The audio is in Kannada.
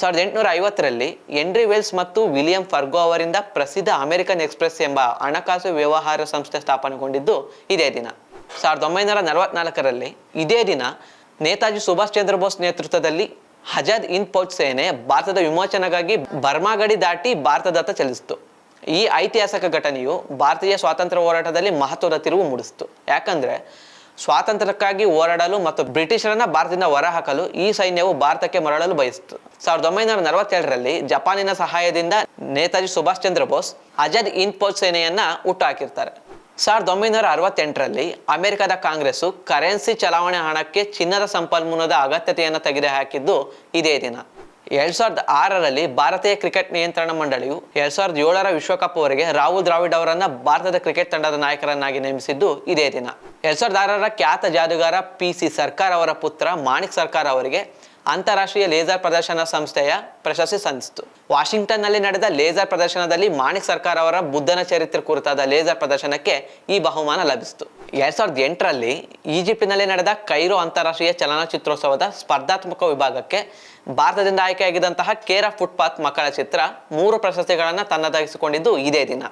ಸಾವಿರದ ಎಂಟುನೂರ ಐವತ್ತರಲ್ಲಿ ಎನ್ರಿ ವೆಲ್ಸ್ ಮತ್ತು ವಿಲಿಯಂ ಫರ್ಗೋ ಅವರಿಂದ ಪ್ರಸಿದ್ಧ ಅಮೆರಿಕನ್ ಎಕ್ಸ್ಪ್ರೆಸ್ ಎಂಬ ಹಣಕಾಸು ವ್ಯವಹಾರ ಸಂಸ್ಥೆ ಸ್ಥಾಪನೆಗೊಂಡಿದ್ದು ಇದೇ ದಿನ. ಸಾವಿರದ ಒಂಬೈನೂರ ನಲವತ್ನಾಲ್ಕರಲ್ಲಿ ಇದೇ ದಿನ ನೇತಾಜಿ ಸುಭಾಷ್ ಚಂದ್ರ ಬೋಸ್ ನೇತೃತ್ವದಲ್ಲಿ ಹಜಾದ್ ಇನ್ ಪೌಚ್ ಸೇನೆ ಭಾರತದ ವಿಮೋಚನೆಗಾಗಿ ಬರ್ಮಾ ಗಡಿ ದಾಟಿ ಭಾರತದತ್ತ ಚಲಿಸಿತು. ಈ ಐತಿಹಾಸಿಕ ಘಟನೆಯು ಭಾರತೀಯ ಸ್ವಾತಂತ್ರ್ಯ ಹೋರಾಟದಲ್ಲಿ ಮಹತ್ವದ ತಿರುವು ಮೂಡಿಸಿತು. ಯಾಕಂದ್ರೆ ಸ್ವಾತಂತ್ರ್ಯಕ್ಕಾಗಿ ಹೋರಾಡಲು ಮತ್ತು ಬ್ರಿಟಿಷರನ್ನ ಭಾರತದಿಂದ ಹೊರಹಾಕಲು ಈ ಸೈನ್ಯವು ಭಾರತಕ್ಕೆ ಮರಳಲು ಬಯಸಿತು. ಸಾವಿರದ ಒಂಬೈನೂರ ನಲವತ್ತೇಳರಲ್ಲಿ ಜಪಾನಿನ ಸಹಾಯದಿಂದ ನೇತಾಜಿ ಸುಭಾಷ್ ಚಂದ್ರ ಬೋಸ್ ಅಜದ್ ಇನ್ ಸೇನೆಯನ್ನು ಸೇನೆಯನ್ನ ಹುಟ್ಟುಹಾಕಿರ್ತಾರೆ ಸಾವಿರದ ಒಂಬೈನೂರ ಅರವತ್ತೆಂಟರಲ್ಲಿ ಅಮೆರಿಕದ ಕಾಂಗ್ರೆಸ್ಸು ಕರೆನ್ಸಿ ಚಲಾವಣೆ ಹಣಕ್ಕೆ ಚಿನ್ನದ ಸಂಪನ್ಮೂಲದ ಅಗತ್ಯತೆಯನ್ನು ತೆಗೆದುಹಾಕಿದ್ದು ಇದೇ ದಿನ. ಎರಡ್ ಸಾವಿರದ ಆರರಲ್ಲಿ ಭಾರತೀಯ ಕ್ರಿಕೆಟ್ ನಿಯಂತ್ರಣ ಮಂಡಳಿಯು ಎರಡ್ ಸಾವಿರದ ಏಳರ ವಿಶ್ವಕಪ್ ವರೆಗೆ ರಾಹುಲ್ ದ್ರಾವಿಡ್ ಅವರನ್ನ ಭಾರತದ ಕ್ರಿಕೆಟ್ ತಂಡದ ನಾಯಕರನ್ನಾಗಿ ನೇಮಿಸಿದ್ದು ಇದೇ ದಿನ. ಎರಡ್ ಸಾವಿರದ ಆರರ ಖ್ಯಾತ ಜಾದುಗಾರ ಪಿ ಸಿ ಸರ್ಕಾರ್ ಅವರ ಪುತ್ರ ಮಾಣಿಕ್ ಸರ್ಕಾರ್ ಅವರಿಗೆ ಅಂತಾರಾಷ್ಟ್ರೀಯ ಲೇಸರ್ ಪ್ರದರ್ಶನ ಸಂಸ್ಥೆಯ ಪ್ರಶಸ್ತಿ ಸಂದಿಸಿತು ವಾಷಿಂಗ್ಟನ್ನಲ್ಲಿ ನಡೆದ ಲೇಸರ್ ಪ್ರದರ್ಶನದಲ್ಲಿ ಮಾಣಿಕ್ ಸರ್ಕಾರ್ ಅವರ ಬುದ್ಧನ ಚರಿತ್ರೆ ಕುರಿತಾದ ಲೇಸರ್ ಪ್ರದರ್ಶನಕ್ಕೆ ಈ ಬಹುಮಾನ ಲಭಿಸಿತು. ಎರಡ್ ಸಾವಿರದ ಎಂಟರಲ್ಲಿ ಈಜಿಪ್ಟಿನಲ್ಲಿ ನಡೆದ ಕೈರೋ ಅಂತಾರಾಷ್ಟ್ರೀಯ ಚಲನಚಿತ್ರೋತ್ಸವದ ಸ್ಪರ್ಧಾತ್ಮಕ ವಿಭಾಗಕ್ಕೆ ಭಾರತದಿಂದ ಆಯ್ಕೆಯಾಗಿದ್ದಂತಹ ಕೇರ ಫುಟ್ಪಾತ್ ಮಕ್ಕಳ ಚಿತ್ರ ಮೂರು ಪ್ರಶಸ್ತಿಗಳನ್ನು ತನ್ನದಾಗಿಸಿಕೊಂಡಿದ್ದು ಇದೇ ದಿನ.